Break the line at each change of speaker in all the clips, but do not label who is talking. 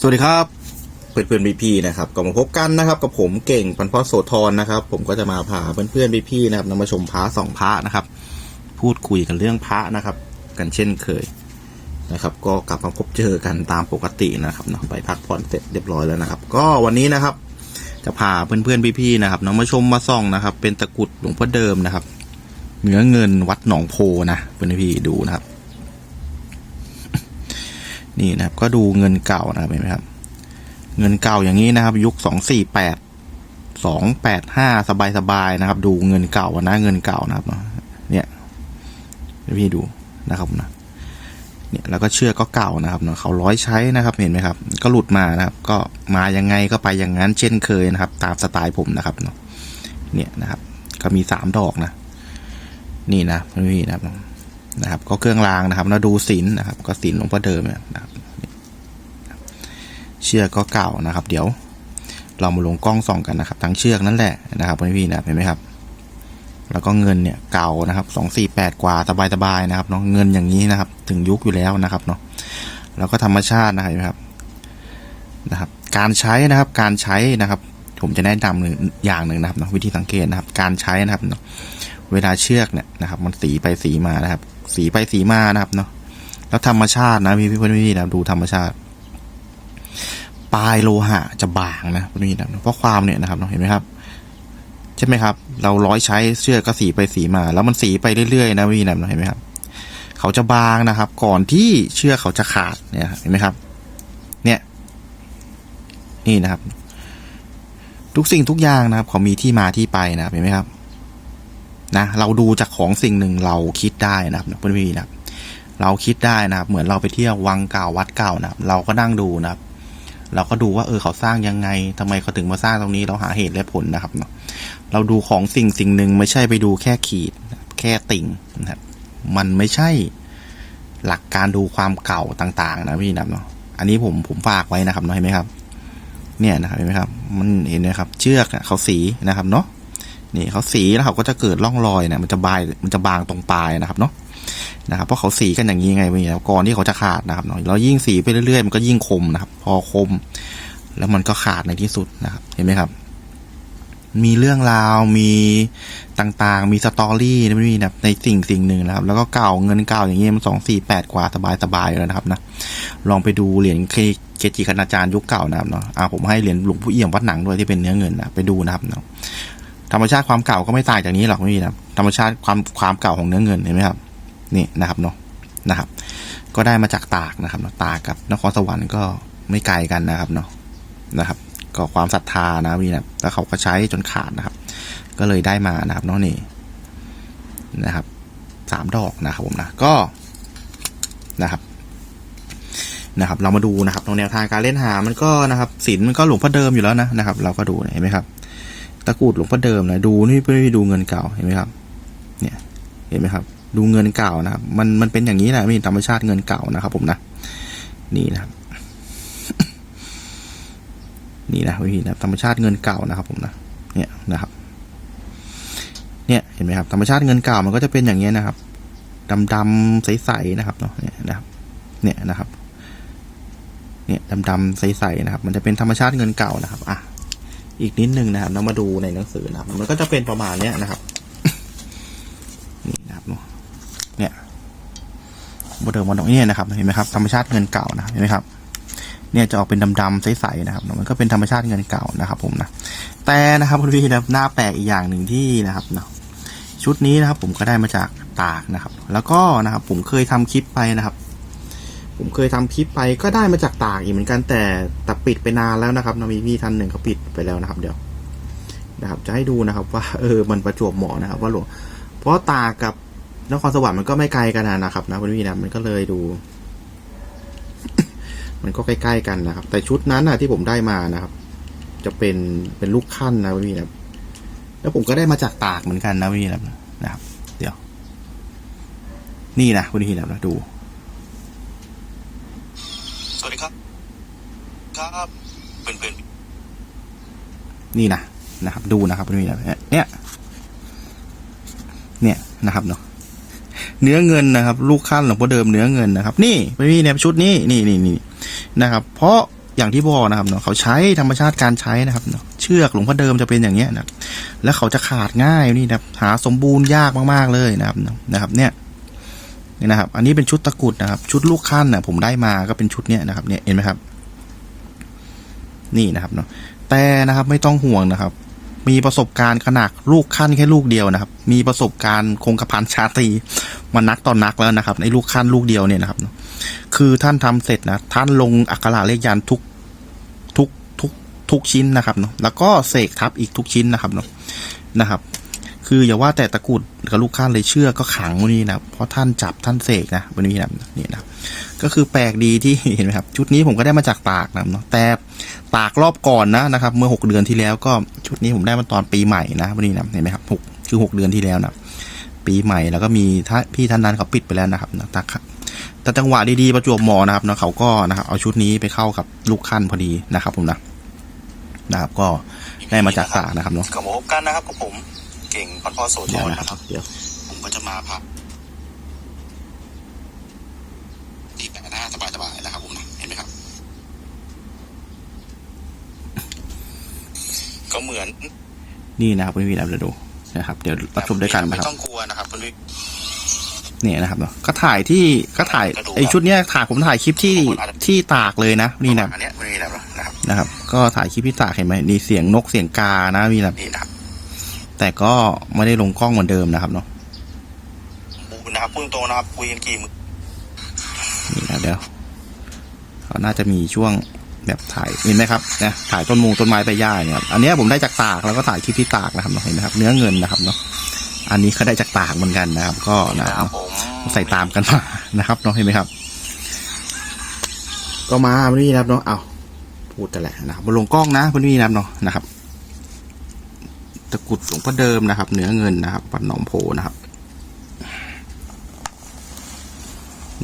สวัสดีครับ เพื่อนเพื่อนพี่ๆนะครับก็มาพบกันนะครับกับผมเก่งพันพ่อโสธรนะครับ ผมก็จะมาพาเพื่อนเพื่อนพี่ๆนะครับนำมาชมพระสองพระนะครับ พูดคุยกันเรื่องพระนะครับ กันเช่นเคยนะครับ ก็กลับมาพบเจอกันตามปกตินะครับเนาะไปพักผ่อนเสร็จเรียบร้อยแล้วนะครับ ก็วันนี้นะครับ จะพาเพื่อนเพื่อนๆพี่ๆนะครับนำมาชมมาส่องนะครับ เป็นตะกุดหลวงพ่อเดิมนะครับเนื้อเงินวัดหนองโพนะเพื่อนพี่ดูนะครับ นี่นะครับ ก็ดูเงินเก่านะครับเห็นไหมครับ เงินเก่าอย่างนี้นะครับ ยุคสองสี่แปดสองแปดห้าสบายสบายๆนะครับ ดูเงินเก่านะเงินเก่านะครับ เนี่ยพี่ดูนะครับนะเนี่ยแล้วก็เชือกก็เก่านะครับเนาะเขาร้อยใช้นะครับเห็นไหมครับ ก็หลุดมานะครับ ก็มายังไงก็ไปอย่างนั้นเช่นเคยนะครับ ตามสไตล์ผมนะครับเนาะเนี่ยนะครับ ก็มีสามดอกนะ นี่นะพี่นะครับ นะครับ ก็เครื่องรางนะครับแล้วดูศิลป์นะครับ ก็ศิลหลวงพ่อเดิมเนี่ยนะครับเชือกก็เก่านะครับ เดี๋ยว เรามาลงกล้องส่องกันนะครับ ทั้งเชือกนั่นแหละนะครับพี่ๆนะเห็นไหมครับ แล้วก็เงินเนี่ยเก่านะครับสองสี่แปดกว่าสบายๆนะครับเนาะเงินอย่างนี้นะครับ ถึงยุคอยู่แล้วนะครับเนาะแล้วก็ธรรมชาตินะครับนะครับ การใช้นะครับการใช้นะครับ ผมจะแนะนำหนึ่งอย่างหนึ่งนะครับนะวิธีสังเกตนะครับ การใช้นะครับเนาะเวลาเชือกเนี่ยนะครับ มันสีไปสีมานะครับ สีไปสีมานะครับเนาะแล้วธรรมชาตินะพี่พี่ๆพี่นะดูธรรมชาติ ปลายโลหะจะบางนะนี่นะเพราะความเนี่ยนะครับเห็นไหมครับใช่ไหมครับ เราร้อยใช้เชือกก็สีไปสีมา แล้วมันสีไปเรื่อยๆนะพี่นะเห็นไหมครับเขาจะบางนะครับ ก่อนที่เชือกเขาจะขาดเนี่ยเห็นไหมครับ เนี่ย นี่นะครับ ทุกสิ่งทุกอย่างนะครับเขามีที่มาที่ไปนะครับเห็นไหมครับ นะเราดูจากของสิ่งหนึ่งเราคิดได้นะครับเพื่อนพี่นะครับเราคิดได้นะครับ เหมือนเราไปเที่ยววังเก่าวัดเก่านะครับเราก็นั่งดูนะครับ เราก็ดูว่าเออเขาสร้างยังไงทำไมเขาถึงมาสร้างตรงนี้เราหาเหตุและผลนะครับเนาะเราดูของสิ่งสิ่งหนึ่งไม่ใช่ไปดูแค่ขีด แค่ติ่งนะครับมันไม่ใช่หลักการดูความเก่าต่าง ๆ นะพี่นะเนาะอันนี้ผมผมฝากไว้นะครับเนาะเห็นไหมครับ เนี่ยนะครับเห็นไหมครับ มันเห็นไหมครับ เชือกเขาสีนะครับเนาะ นี่เขาสีแล้วเขาก็จะเกิดร่องรอยเนี่ยมันจะบายมันจะบางตรงปลายนะครับเนาะนะครับเพราะเขาสีกันอย่างนี้ไงพี่นะก่อนที่เขาจะขาดนะครับเนาะแล้วยิ่งสีไปเรื่อยๆ มันก็ยิ่งคมนะครับ พอคม แล้วมันก็ขาดในที่สุดนะครับ เห็นไหมครับ มีเรื่องราวมีต่างๆ มีสตอรี่นะมีนะในสิ่งสิ่งหนึ่งนะครับ แล้วก็เก่าเงินเก่าอย่างเงี้ยมันสองสี่แปดกว่าสบายสบายๆแล้วนะครับนะลองไปดูเหรียญเกจิคณาจารย์ยุคเก่านะครับเนาะอ่าผมให้เหรียญหลวงพ่อเอี่ยมวัดหนังด้วยที่เป็นเนื้อเงินนะไปดูนะครับเนาะ ธรรมชาติความเก่าก็ไม่ต่างจากนี้หรอกพี่นะธรรมชาติความความเก่าของเนื้อเงินเห็นไหมครับนี่นะครับเนาะนะครับ ก็ได้มาจากตากนะครับเนาะตากกับนครสวรรค์ก็ไม่ไกลกันนะครับเนาะนะครับ ก็ความศรัทธานะพี่นะแล้วเขาก็ใช้จนขาดนะครับ ก็เลยได้มานะครับเนาะนี่นะครับสามดอกนะครับผมนะก็นะครับนะครับ เรามาดูนะครับตรงแนวทางการเล่นหามันก็นะครับศิลมันก็หลวงพ่อเดิมอยู่แล้วนะนะครับ เราก็ดูเห็นไหมครับ ตะกรุดหลวงพ่อเดิมนะดูนี่ไม่ดูเงินเก่าเห็นไหมครับ เนี่ยเห็นไหมครับ ดูเงินเก่านะครับ มันมันเป็นอย่างนี้แหละมีธรรมชาติเงินเก่านะครับ ผมนะ นี่นะครับ นี่นะวิธีนะธรรมชาติเงินเก่านะครับ ผมนะ เนี่ยนะครับ เนี่ยเห็นไหมครับธรรมชาติเงินเก่ามันก็จะเป็นอย่างเงี้นะครับดำดำๆใสๆนะครับเนาะเนี่ยนะครับ เนี่ยนะครับเนี่ยดำดำๆใสๆนะครับ มันจะเป็นธรรมชาติเงินเก่านะครับ อะ อีกนิดนึงนะครับเรามาดูในหนังสือนะครับ มันก็จะเป็นประมาณเนี้ยนะครับ นี่นะครับเนี่ยโมเดลมอนเนี่ยนะครับ เห็นไหมครับ ธรรมชาติเงินเก่านะ เห็นไหมครับ เนี่ยจะออกเป็นดำๆใสๆนะครับ มันก็เป็นธรรมชาติเงินเก่านะครับผมนะ แต่นะครับคุณพี่นะหน้าแปลกอีกอย่างหนึ่งที่นะครับเนาะชุดนี้นะครับผมก็ได้มาจากตากนะครับ แล้วก็นะครับผมเคยทำคลิปไปนะครับ ผมเคยทำคลิปไปก็ได้มาจากตากอีกเหมือนกันแต่แต่ปิดไปนานแล้วนะครับนะมีพี่ท่านหนึ่งเขาปิดไปแล้วนะครับ เดี๋ยวนะครับ จะให้ดูนะครับ ว่าเออมันประจวบเหมาะนะครับ ว่าหลวงเพราะตากกับนครสวรรค์มันก็ไม่ไกลกันนะครับ นะคุณพี่นะมันก็เลยดู มันก็ใกล้ๆกันนะครับ แต่ชุดนั้นนะที่ผมได้มานะครับ จะเป็นเป็นลูกขั้นนะพี่นะแล้วผมก็ได้มาจากตากเหมือนกันนะพี่นะนะครับ เดี๋ยว นี่นะคุณพี่นะครับดู
วัสดีครับ ครับเพื่อนเพื่อน
นี่นะนะครับ ดูนะครับคุณพี่นะครับเนี่ย เนี่ยนะครับเนาะเนื้อเงินนะครับ ลูกขั้นหลวงพ่อเดิมเนื้อเงินนะครับ นี่พี่เนี่ยชุดนี้นี่นี่นี่นะครับ เพราะอย่างที่บอกนะครับเนาะเขาใช้ธรรมชาติการใช้นะครับเนาะเชือกหลวงพ่อเดิมจะเป็นอย่างเงี้ยนะแล้วเขาจะขาดง่ายนี่นะหาสมบูรณ์ยากมากๆเลยนะครับนะครับ เนี่ย นี่นะครับ อันนี้เป็นชุดตะกรุดนะครับ ชุดลูกขั้นนะผมได้มาก็เป็นชุดเนี้ยนะครับ เนี่ยเห็นไหมครับ นี่นะครับเนาะ แต่นะครับไม่ต้องห่วงนะครับ มีประสบการณ์ขนาดลูกขั้นแค่ลูกเดียวนะครับ มีประสบการณ์คงกระพันชาตรีมานักตอนนักแล้วนะครับ ในลูกขั้นลูกเดียวเนี่ยนะครับ คือท่านทำเสร็จนะท่านลงอักขระเลขยันทุกทุกทุกทุกชิ้นนะครับเนาะ แล้วก็เสกทับอีกทุกชิ้นนะครับเนาะนะครับ คืออย่าว่าแต่ตะกุดกับลูกข้านเลยเชื่อก็ขังวันนี้นะเพราะท่านจับท่านเสกนะวันนี้นะนี่นะก็คือแปลกดีที่เห็นไหมครับ ชุดนี้ผมก็ได้มาจากตากนะเนาะแต่ตากรอบก่อนนะนะครับ เมื่อหกเดือนที่แล้วก็ชุดนี้ผมได้มาตอนปีใหม่นะวันนี้นะเห็นไหมครับหกคือหกเดือนที่แล้วนะปีใหม่แล้วก็มีท่านพี่ท่านนั้นเขาปิดไปแล้วนะครับนะตากแต่จังหวะดีๆประจวบหมอนะครับนะเขาก็นะครับเอาชุดนี้ไปเข้ากับลูกขั้นพอดีนะครับ ผมนะนะครับก็ได้มาจากตากนะครับเนาะ
กับพบกันนะครับกับผม เก่งพันพ่อโสธ
เดี๋ยว
ร
นะ
นะ
ค
ค
รั
รั
บบเดี๋ยว
ผมก็จะมาพักดีแปะหน้าสบายๆนะครับผมนะเห็นไหมครับ ก็เหมือน
นี่นะครับพี่ๆนะเดี๋ยวดูนะครับ เดี๋ยวรับชมด้วยกันนะครับ
ไม่ต้องกลัวนะครับคุณวิ
เนี่ยนะครับเนาะก็ถ่ายที่ก็ถ่าย
ก็ดู
ไอชุดเนี้ยถ่ายผมถ่ายคลิปที่ที่ตากเลยนะนี่นะ
อันเนี้ยไม่มีแล้วนะครับ
นะครับ ก็ถ่ายคลิปที่ตากเห็นไหมนี่เสียงนกเสียงกานะนี่นะ
นี่นะครับ
แต่ก็ไม่ได้ลงกล้องเหมือนเดิมนะครับเนาะ
บูนะครับพูดตรงๆนะครับคุยกันกี่มือ
นี่นะเดี๋ยวเขาน่าจะมีช่วงแบบถ่ายเห็นไหมครับนะถ่ายต้นมูต้นไม้ใบหญ้าเนี่ยครับอันเนี้ยผมได้จากตากแล้วก็ถ่ายคลิปที่ตากนะครับเนาะเห็นไหมครับ เนื้อเงินนะครับเนาะอันนี้ก็ได้จากตากเหมือนกันนะครับ ก็นะ
นะครับผม
ใส่ตามกันมานะครับเนาะเห็นไหมครับ ก็มาวันนี้นะครับเนาะเอาพูดแต่แหละนะครับบนลงกล้องนะวันนี้นะครับเนาะนะครับตะ กรุดหลวงพ่อเดิมนะครับ เนื้อเงินนะครับปัดหนองโพนะครับ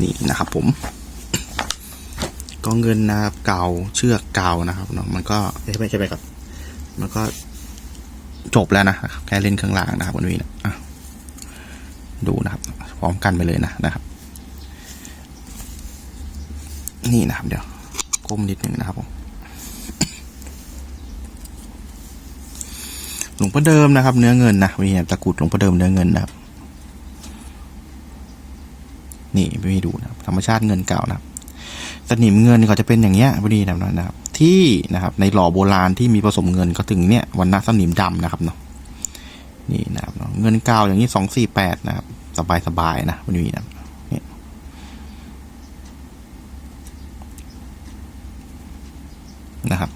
นี่นะครับผม ก็เงินนะครับเก่าเชือกเก่านะครับเนาะมันก็ใช่ไหมใช่ไหมครับ มันก็จบแล้วนะแค่เล่นเครื่องรางนะครับวันนี้นะอะดูนะครับ พร้อมกันไปเลยนะนะครับ นี่นะครับ เดี๋ยวก้มนิดหนึ่งนะครับผม ลวงพ่อเดิมนะครับ เนื้อเงินนะวันนี้ตะกรุดหลวงพ่อเดิมเนื้อเงินนะครับ นี่ไปดูนะครับธรรมชาติเงินเก่านะครับสนิมเงินก็จะเป็นอย่างเงี้ยพอดีนะครับนะครับที่นะครับ ในหล่อโบราณที่มีผสมเงินก็ถึงเนี่ยวันณะสนิมดำนะครับเนาะนี่นะครับเงินเก่าอย่างนี้สองสี่แปดนะครับ สบายสบายๆนะพอดีนะครับนี่นะครับ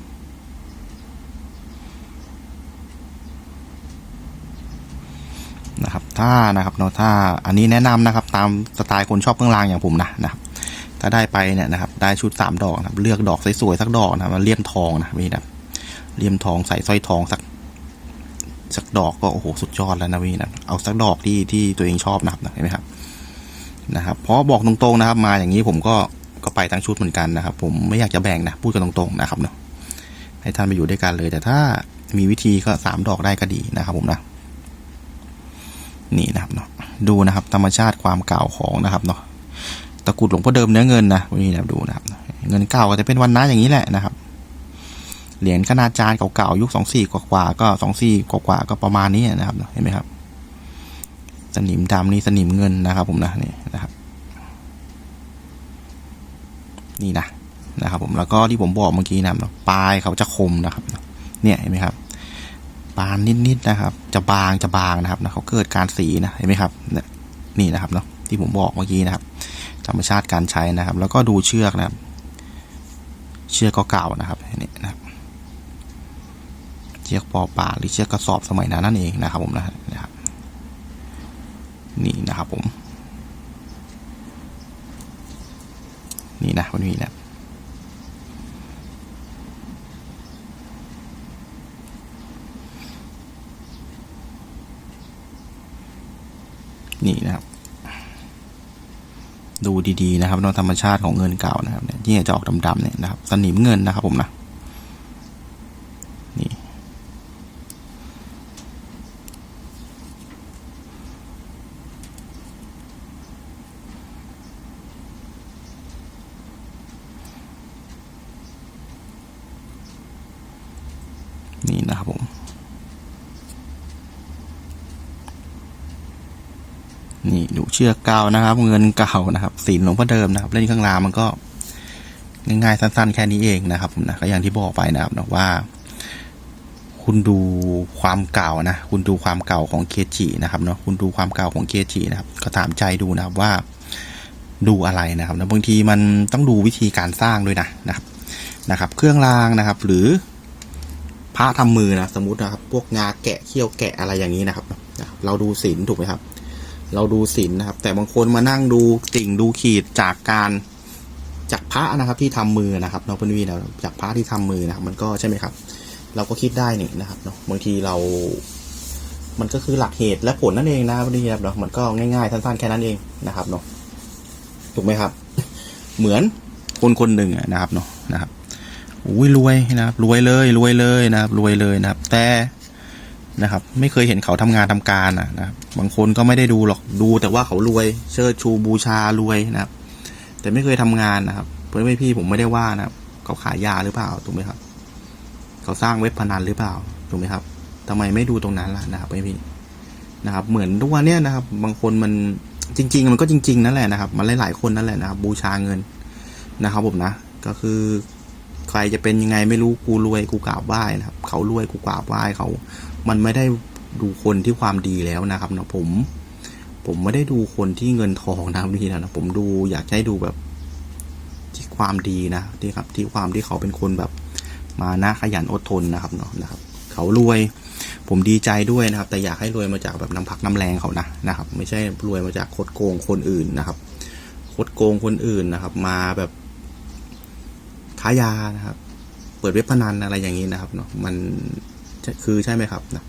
นะครับถ้านะครับเนาะถ้าอันนี้แนะนำนะครับ ตามสไตล์คนชอบเครื่องรางอย่างผมนะนะครับถ้าได้ไปเนี่ยนะครับ ได้ชุดสามดอกนะเลือกดอกสวยๆสักดอกนะมาเลี่ยมทองนะนี่นะเลี่ยมทองใส่สร้อยทองสักสักดอกก็โอ้โหสุดยอดแล้วนะพี่นะเอาสักดอกที่ที่ตัวเองชอบนะครับเห็นไหมครับนะครับเพราะบอกตรงๆนะครับ มาอย่างนี้ผมก็ก็ไปทั้งชุดเหมือนกันนะครับ ผมไม่อยากจะแบ่งนะพูดกันตรงๆนะครับเนาะให้ท่านไปอยู่ด้วยกันเลย แต่ถ้ามีวิธีก็สามดอกได้ก็ดีนะครับผมนะ นี่นะครับเนาะดูนะครับธรรมชาติความเก่าของนะครับเนาะตะกุดหลวงพ่อเดิมเนื้อเงินนะนนี้นะดูนะครับ เงินเก่าก็จะเป็นวันน้าอย่างนี้แหละนะครับ เหรียญขนาดจานเก่าๆยุคสองสี่กว่าๆก็สองสี่กว่าๆก็ประมาณนี้นะครับเห็นไหมครับ สนิมดำนี่สนิมเงินนะครับ ผมนะนี่นะครับ นี่นะนะครับ ผมแล้วก็ที่ผมบอกเมื่อกี้นะครับปลายเขาจะคมนะครับ เนี่ยเห็นไหมครับ บางนิดๆนะครับ จะบางจะบางนะครับนะเขาเกิดการสีนะเห็นไหมครับเนี่ยนี่นะครับเนาะที่ผมบอกเมื่อกี้นะครับ ธรรมชาติการใช้นะครับ แล้วก็ดูเชือกนะครับ เชือกก็เก่านะครับนี่นะครับเชือกปอป่าหรือเชือกกระสอบสมัยนั้นนั่นเองนะครับ ผมนะนะครับ นี่นะครับผม นี่นะวันนี้นะ นี่นะครับ ดูดีๆนะครับนอะธรรมชาติของเงินเก่านะครับเนี่ยที่จะออกดำๆเนี่ยนะครับสนิมเงินนะครับผมนะนี่นี่นะครับผม นี่ดู เชือกเก่านะครับ เงินเก่านะครับสินหลวงพ่อเดิมนะครับ เล่นข้างล่างมันก็ง่ายๆสั้น ๆ แค่นี้เองนะครับผมนะก็อย่างที่บอกไปนะครับนะว่า คุณดูความเก่านะ คุณดูความเก่าของเคจินะครับเนาะคุณดูความเก่าของเคจินะครับ ก็ถามใจดูนะครับว่าดูอะไรนะครับนะบางทีมันต้องดูวิธีการสร้างด้วยนะนะครับนะครับ เครื่องรางนะครับ หรือพระทำมือนะสมมตินะครับ พวกงาแกะเขี้ยวแกะอะไรอย่างนี้นะครับ เราดูศิลถูกไหมครับ เราดูศิลป์นะครับ แต่บางคนมานั่งดูติ่งดูขีดจากการจากพระนะครับที่ทำมือนะครับเนาะเพื่อนวีนะจากพระที่ทำมือนะครับ มันก็ใช่ไหมครับ เราก็คิดได้นี่นะครับเนาะบางทีเรา มันก็คือหลักเหตุและผลนั่นเองนะพอนวีครับเนาะมันก็ง่ายๆสั้นๆแค่นั้นเองนะครับเนาะถูกไหมครับ เหมือนคนคนหนึ่งนะครับเนาะนะครับอุ้ยรวยนะครับ รวยเลยรวยเลยนะครับ รวยเลยนะครับ แต่นะครับ ไม่เคยเห็นเขาทำงานทำการอะนะครับ บางคนก็ไม่ได้ดูหรอกดูแต่ว่าเขารวย เชิดชูบูชารวยนะครับ แต่ไม่เคยทำงานนะครับ เพื่อนไม่พี่ผมไม่ได้ว่านะครับ เขาขายยาหรือเปล่าถูกไหมครับ เขาสร้างเว็บพนันหรือเปล่าถูกไหมครับทำไมไม่ดูตรงนั้นล่ะนะครับเพื่อนพี่นะครับ เหมือนทุกวันเนี้ยนะครับ บางคนมันจริง ๆ มันก็จริง ๆ นั่นแหละนะครับ มันหลายๆคนนั่นแหละนะครับ บูชาเงินนะครับ ผมนะก็คือใครจะเป็นยังไงไม่รู้กูรวยกูกราบไหว้นะครับ เขารวยกูกราบไหว้เขา มันไม่ได้ ดูคนที่ความดีแล้วนะครับนะผม ผมไม่ได้ดูคนที่เงินทองนะครับพี่นะผมดูอยากให้ดูแบบที่ความดีนะที่ครับ ที่ความที่เขาเป็นคนแบบ มานะขยันอดทนนะครับเนาะนะครับ เขารวย ผมดีใจด้วยนะครับ แต่อยากให้รวยมาจากแบบน้ำพักน้ำแรงเขานะนะครับ ไม่ใช่รวยมาจากคดโกงคนอื่นนะครับคดโกงคนอื่นนะครับ มาแบบค้ายานะครับ เปิดเว็บพนันอะไรอย่างนี้นะครับเนาะมันคือใช่ไหมครับนะ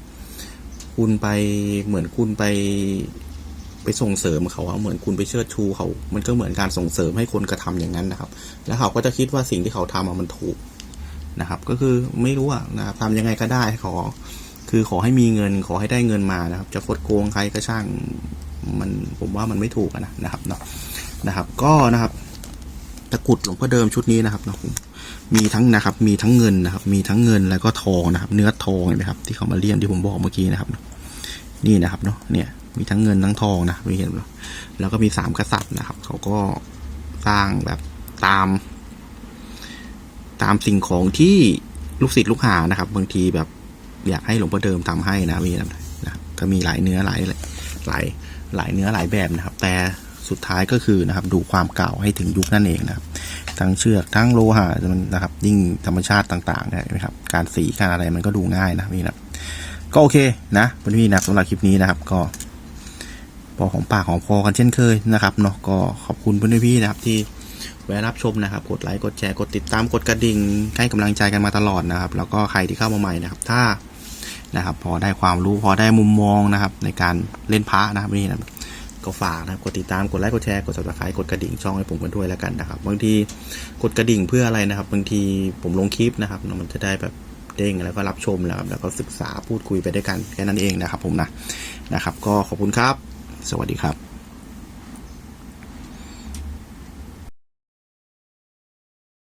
คุณไปเหมือนคุณไปไปส่งเสริมเขาอะเหมือนคุณไปเชิดชูเขา มันก็เหมือนการส่งเสริมให้คนกระทำอย่างนั้นนะครับ แล้วเขาก็จะคิดว่าสิ่งที่เขาทำอะมันถูกนะครับ ก็คือไม่รู้อะนะครับทำยังไงก็ได้ขอ คือขอให้มีเงินขอให้ได้เงินมานะครับ จะคดโกงใครก็ช่างมันผมว่ามันไม่ถูกนะนะครับเนาะนะครับ ก็นะครับตะกรุดหลวงพ่อเดิมชุดนี้นะครับเนาะ มีทั้งนะครับ มีทั้งเงินนะครับ มีทั้งเงินแล้วก็ทองนะครับ เนื้อทองเห็นไหมครับ ที่เขามาเลี่ยมที่ผมบอกเมื่อกี้นะครับ นี่นะครับเนาะ เนี่ย มีทั้งเงินทั้งทองนะม่เห็นหรอแล้วก็มีสามกษัตริย์นะครับ เขาก็สร้างแบบตาม ตามสิ่งของที่ลูกศิษย์ลูกหานะครับ บางทีแบบอยากให้หลวงพ่อเดิมทำให้นะมีนะครับก็มีหลายเนื้อหลายหลายหลายเนื้อหลายแบบนะครับ แต่ สุดท้ายก็คือนะครับดูความเก่าให้ถึงยุคนั่นเองนะครับทั้งเชือกทั้งโลหะมันนะครับยิ่งธรรมชาติต่างๆนี่ยนะครับการสีการอะไรมันก็ดูง่ายนะพี่นะก็โอเคนะพี่นะสำหรับคลิปนี้นะครับก็พอของปากของคอกันเช่นเคยนะครับเนาะก็ขอบคุณเพื่อนพี่นะครับที่แวะรับชมนะครับกดไลค์กดแชร์กดติดตามกดกระดิ่งให้กำลังใจกันมาตลอดนะครับ แล้วก็ใครที่เข้ามาใหม่นะครับถ้านะครับพอได้ความรู้พอได้มุมมองนะครับในการเล่นพระนะครับนี่นะ ก็ฝากนะครับกดติดตามกดไลค์กดแชร์กด subscribe กดกระดิ่งช่องให้ผมกันด้วยแล้วกันนะครับบางทีกดกระดิ่งเพื่ออะไรนะครับบางทีผมลงคลิปนะครับมันจะได้แบบเด้งแล้วก็รับชมแล้วแล้วก็ศึกษาพูดคุยไปด้วยกันแค่นั้นเองนะครับ ผมนะนะครับ ก็ขอบคุณครับ สวัสดีครับ